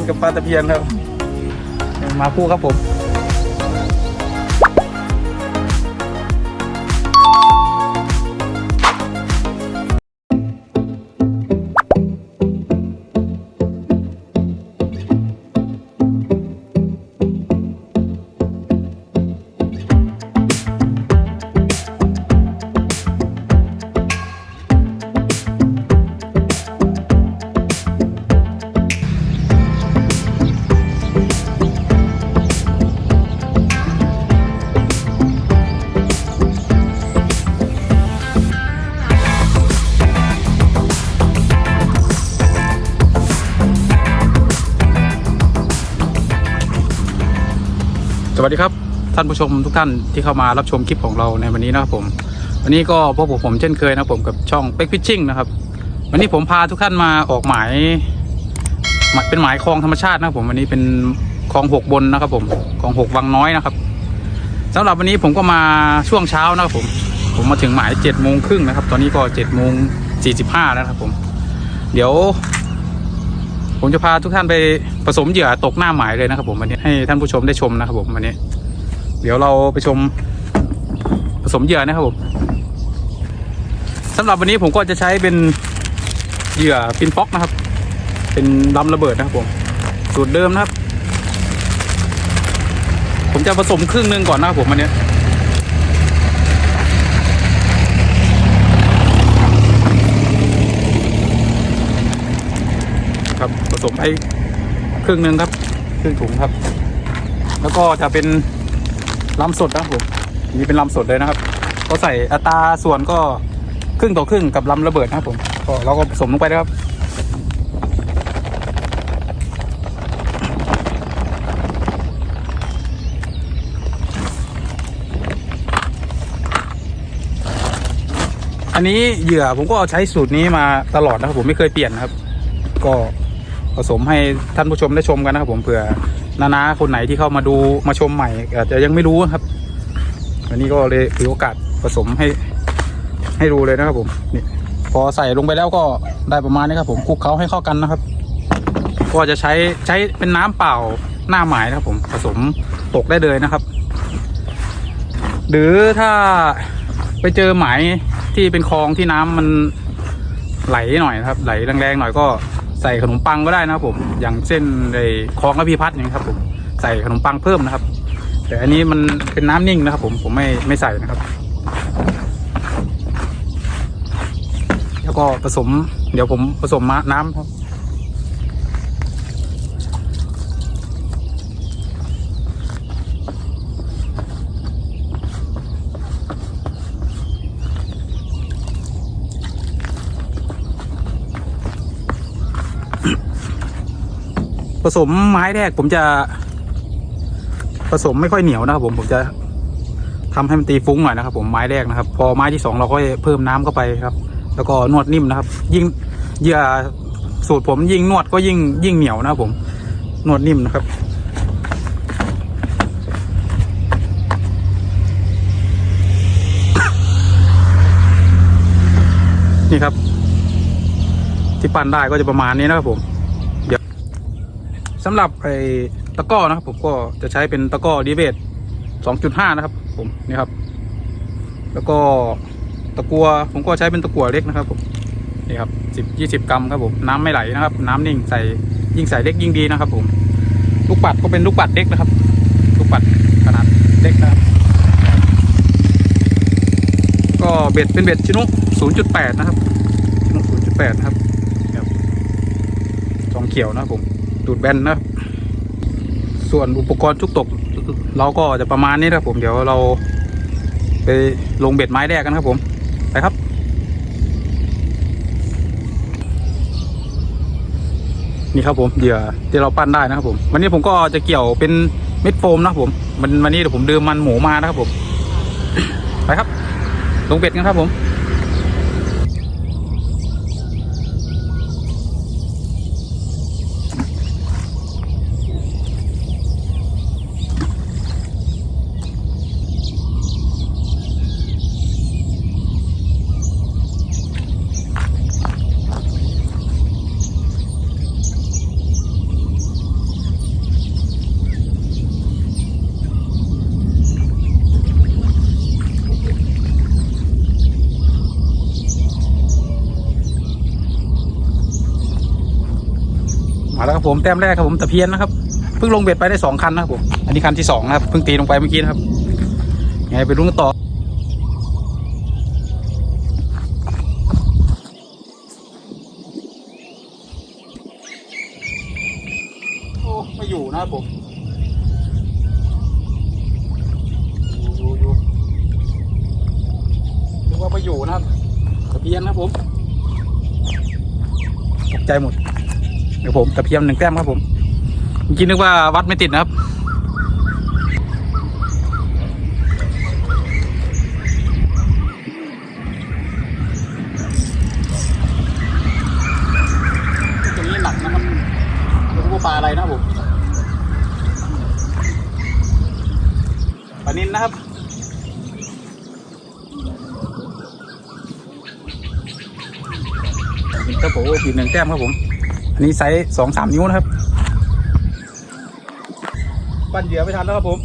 นกับปลาตะเพียนครับ มาคู่ครับผม วัสดีครับท่านผู้ชมทุกท่านที่เข้ามารับชมคลิปของเราในวันนี้นะครับผม วันนี้ก็พบกับผมเช่นเคยนะครับผมกับช่องเป็กพิชชิ่งนะครับ วันนี้ผมพาทุกท่านมาออกหมายเป็นหมายคลองธรรมชาตินะครับผมวันนี้เป็นคลองหกบนนะครับผมคลองหกวังน้อยนะครับสำหรับวันนี้ผมก็มาช่วงเช้านะครับผมผมมาถึงหมายเจ็ดโมงครึ่งนะครับ ตอนนี้ก็เจ็ดโมงสี่สิบห้าแล้วครับผม เดี๋ยว ผมจะพาทุกท่านไปผสมเหยื่อตกหน้าหมายเลยนะครับผมวันนี้ให้ท่านผู้ชมได้ชมนะครับผมวันนี้ เดี๋ยวเราไปชมผสมเหยื่อนะครับผมสำหรับวันนี้ผมก็จะใช้เป็นเหยื่อปินฟ็อกนะครับ เป็นลำระเบิดนะครับผมสูตรเดิมนะครับ ผมจะผสมครึ่งหนึ่งก่อนนะครับผมวันนี้ ครึ่งหนึ่งครับครึ่งถุงครับ แล้วก็จะเป็นลำสดนะครับผมนี่เป็นลำสดเลยนะครับ ก็ใส่อัตราส่วนก็ครึ่งต่อครึ่งกับลำระเบิดนะครับผมก็เราก็ผสมลงไปนะครับอันนี้เหยื่อผมก็เอาใช้สูตรนี้มาตลอดนะครับผมไม่เคยเปลี่ยนนะครับ ก็ ผสมให้ท่านผู้ชมได้ชมกันนะครับผมเผื่อนานาคนไหนที่เข้ามาดูมาชมใหม่อาจจะยังไม่รู้นะครับวันนี้ก็เลยถือโอกาสผสมให้ให้ดูเลยนะครับผมนี่พอใส่ลงไปแล้วก็ได้ประมาณนี้ครับผมคลุกเคล้าให้เข้ากันนะครับ ก็จะใช้ใช้เป็นน้ำเปล่าหน้าหมายนะครับผมผสมตกได้เลยนะครับ หรือถ้าไปเจอหมายที่เป็นคลองที่น้ำมันไหลหน่อยนะครับ ไหลแรงๆหน่อยก็ ใส่ขนมปังก็ได้นะครับผม อย่างเส้นในคลองระพีพัฒน์อย่างนี้ครับผม ใส่ขนมปังเพิ่มนะครับ แต่อันนี้มันเป็นน้ำนิ่งนะครับ ผมผมไม่ไม่ใส่นะครับ แล้วก็ผสม เดี๋ยวผมผสมมาน้ำครับ สมไม้แรกผมจะผสมไม่ค่อยเหนียวนะครับผมผมจะทำให้มันตีฟุ้งหน่อยนะครับ ผมไม้แรกนะครับ พอไม้ที่สองเราก็เพิ่มน้ำเข้าไปครับ แล้วก็นวดนิ่มนะครับ ยิ่งเหยื่อสูตรผมยิ่งนวดก็ยิ่งยิ่งเหนียวนะครับผมนวดนิ่มนะครับนี่ครับ ที่ปั้นได้ก็จะประมาณนี้นะครับผม สำหรับไอ้ตะก้อนะครับผมก็จะใช้เป็นตะก้อดีเวท2.5 นะครับ ผมนี่ครับ แล้วก็ตะกัวผมก็ใช้เป็นตะกัวเล็กนะครับผมนี่ครับ 10 20 กรัมครับผมน้ำไม่ไหลนะครับ น้ำนิ่งใส่ยิ่งใส่เล็กยิ่งดีนะครับ ผมลูกปัดก็เป็นลูกปัดเล็กนะครับลูกปัดขนาดเล็กนะครับ ก็เบ็ดเป็นเบ็ดชินุ0.8 นะครับชินุ0.8 นะครับครับสองเขียวนะครับผม ดูดแบนนะส่วนอุปกรณ์ทุกตก เราก็จะประมาณนี้นะครับผมเดี๋ยวเราไปลงเบ็ดไม้แรกกันครับผม ไปครับ นี่ครับผมเหยื่อที่เราปั้นได้นะครับผม วันนี้ผมก็จะเกี่ยวเป็นเม็ดโฟมนะครับผมมันวันนี้เดี๋ยวผมเดิมมันหมูมานะครับผม ไปครับ ลงเบ็ดกันครับผม แล้วครับผมแต้มแรกครับผมตะเพียนนะครับเพิ่งลงเบ็ดไปได้สองคันนะครับผมอันนี้คันที่สองนะครับเพิ่งตีลงไปเมื่อกี้นะครับไงไปลุ้นกันต่อโอ้ไม่อยู่นะครับผมอยู่อยู่อยู่นึกว่าไม่อยู่นะครับตะเพียนนะครับผมตกใจหมด เดี๋ยวผมตะเพียมหนึ่งแต้มครับผมเมื่อกี้นึกว่าวัดไม่ติดนะครับ ตัวนี้หนักนะครับไม่รู้ว่าปลาอะไรนะครับผมปลานินนะครับครับผมอีกหนึ่งแต้มครับผม อันนี้ไซส์สองสามนิ้วนะครับ ปั้นเหยื่อไม่ทันแล้วครับผม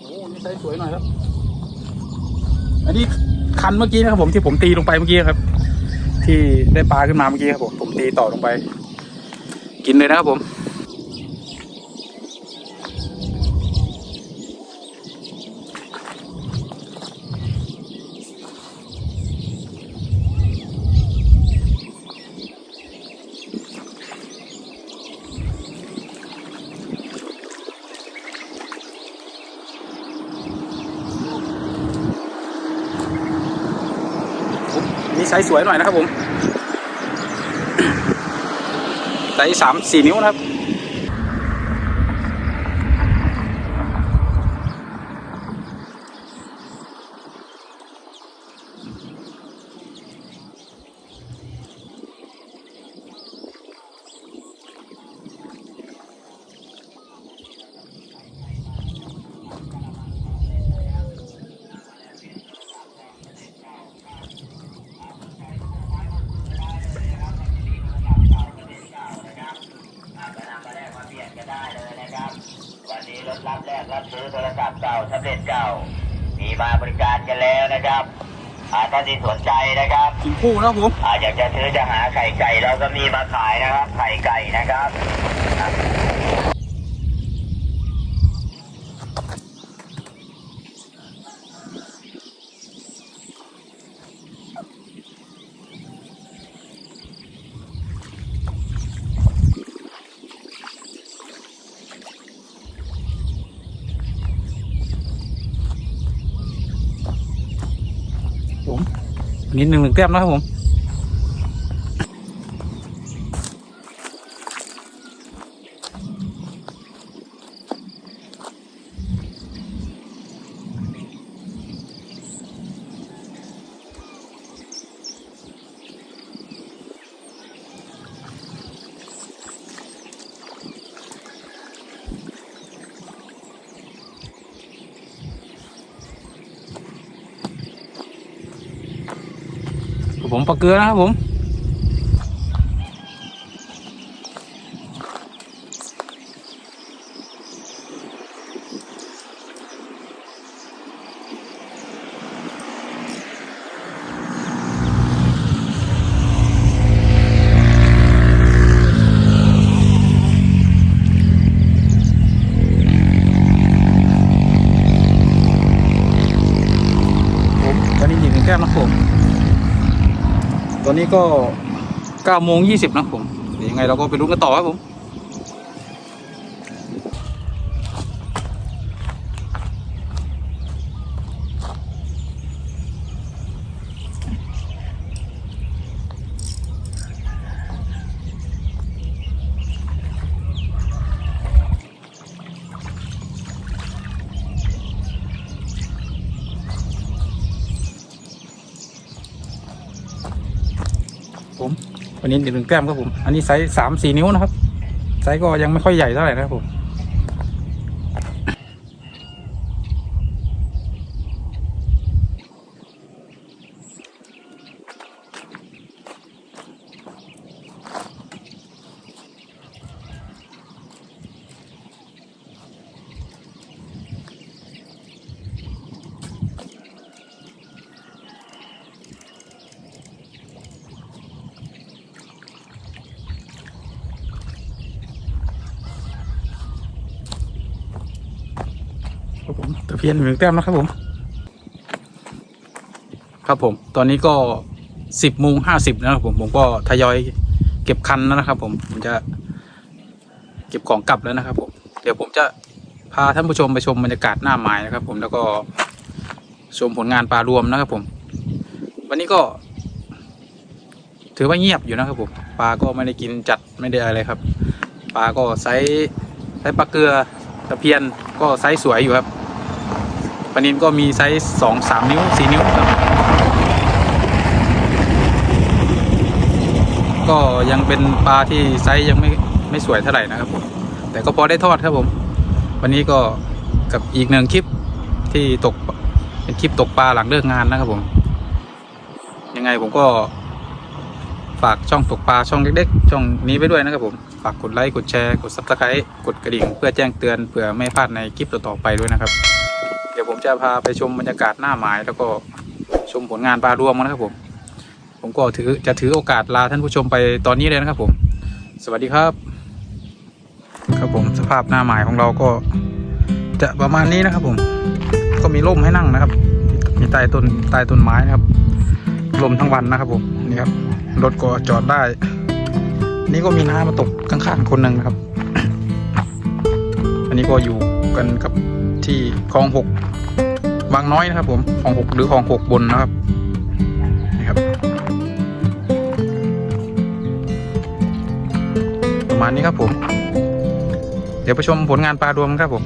โอ้นี่ไซส์สวยหน่อยครับ อันนี้คันเมื่อกี้นะครับผมที่ผมตีลงไปเมื่อกี้ครับ ที่ได้ปลาขึ้นมาเมื่อกี้ครับผมผมตีต่อลงไป กินเลยนะครับผม นี่ไซส์สวยหน่อยนะครับผมไซส์สามสี่นิ้วนะครับ รถรับแรกรับซื้อโทรศัพท์เก่าแท็บเล็ตเก่า มีมาบริการกันแล้วนะครับอ่าถ้าที่สนใจนะครับกินคู่นะครับผมอ่าอยากจะซื้อจะหาไข่ไก่เราก็มีมาขายนะครับ ไข่ไก่นะครับ นิดหนึ่งหนึ่งแต้มนะครับผม ผมปลาเกลือนะครับผมตอนนี้ยิงหนึ่งแก้มนะครับผม ตอ นี้ก็9โมง20นะครับผมเดี๋ยวยังไงเราก็ไปรุ้นกันต่อครับผม วันนี้หนึ่งแก้มครับผม อันนี้ไซส์สามสี่นิ้วนะครับ ไซส์ก็ยังไม่ค่อยใหญ่เท่าไหร่นะครับผม ผ พียนหนึ่งแต้มนะครับผม ครับผม ตอนนี้ก็สิบโมงห้าสิบนะครับผมผมก็ทยอยเก็บคันแล้วนะครับ ผมผมจะ เก็บของกลับแล้วนะครับผมเดี๋ยวผมจะพาท่านผู้ชมไปชมบรรยากาศหน้าไม้นะครับ ผมแล้วก็ชมผลงานปลารวมนะครับ ผม วันนี้ก็ ถือว่าเงียบอยู่นะครับผมปลาก็ไม่ได้กินจัดไม่ได้อะไรครับปลาก็ไซส์ไซส์ปลาเกลือตะเพียนก็ไซส์สวยอยู่ครับ ปลานินก็มีไซส์สองสามนิ้วสี่นิ้วครับ ก็ยังเป็นปลาที่ไซส์ยังไม่ไม่สวยเท่าไหร่นะครับผมแต่ก็พอได้ทอดครับผม วันนี้ก็กับอีกหนึ่งคลิปที่ตกเป็นคลิปตกปลาหลังเลิกงานนะครับผม ยังไงผมก็ฝากช่องตกปลาช่องเล็กๆ ช่องนี้ไปด้วยนะครับผม ฝากกดไลค์ กดแชร์ กดซับสไครต์กดกระดิ่ง เพื่อแจ้งเตือนเผื่อไม่พลาดในคลิปต่อๆไปด้วยนะครับ เดี๋ยวผมจะพาไปชมบรรยากาศหน้าหมาย แล้วก็ชมผลงานปลารวมกันนะครับผม ผมก็ถือจะถือโอกาสลาท่านผู้ชมไปตอนนี้เลยนะครับผม สวัสดีครับ ครับผมสภาพหน้าหมายของเราก็จะประมาณนี้นะครับผม ก็มีร่มให้นั่งนะครับ มีใต้ต้นใต้ต้นไม้นะครับลมทั้งวันนะครับผมนี่ครับรถก็จอดได้ นี่ก็มีน้ำมาตกข้างๆคนหนึ่งนะครับ อันนี้ก็อยู่กันกับ ที่คลองหกบางน้อยนะครับผมคลองหกหรือคลองหกบนนะครับนี่ครับ ประมาณนี้ครับผม เดี๋ยวไปชมผลงานปลารวมครับผม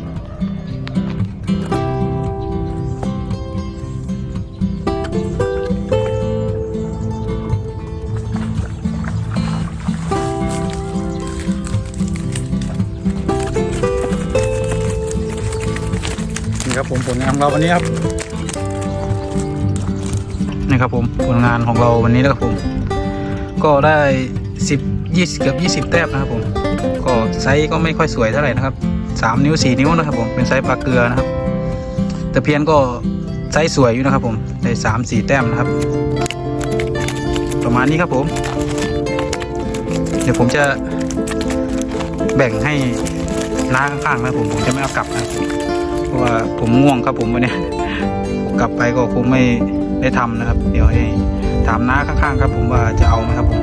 ผมผลงานของเราวันนี้ครับนี่ครับผมผลงานของเราวันนี้นะครับผม ก็ได้สิบยี่สิบเกือบยี่สิบแต้มนะครับผม ก็ไซส์ก็ไม่ค่อยสวยเท่าไหร่นะครับสามนิ้วสี่นิ้วนะครับผมเป็นไซส์ปลาเกลือนะครับตะเพียนก็ไซส์สวยอยู่นะครับผมได้สามสี่แต้มนะครับ ประมาณนี้ครับผม เดี๋ยวผมจะแบ่งให้น้าข้างๆนะครับผมผมจะไม่เอากลับนะครับ เพราะว่าผมง่วงครับผมวันนี้กลับไปก็คงไม่ได้ทำนะครับ เดี๋ยวให้ถามน้าข้างๆครับ ผมว่าจะเอาไหมครับผม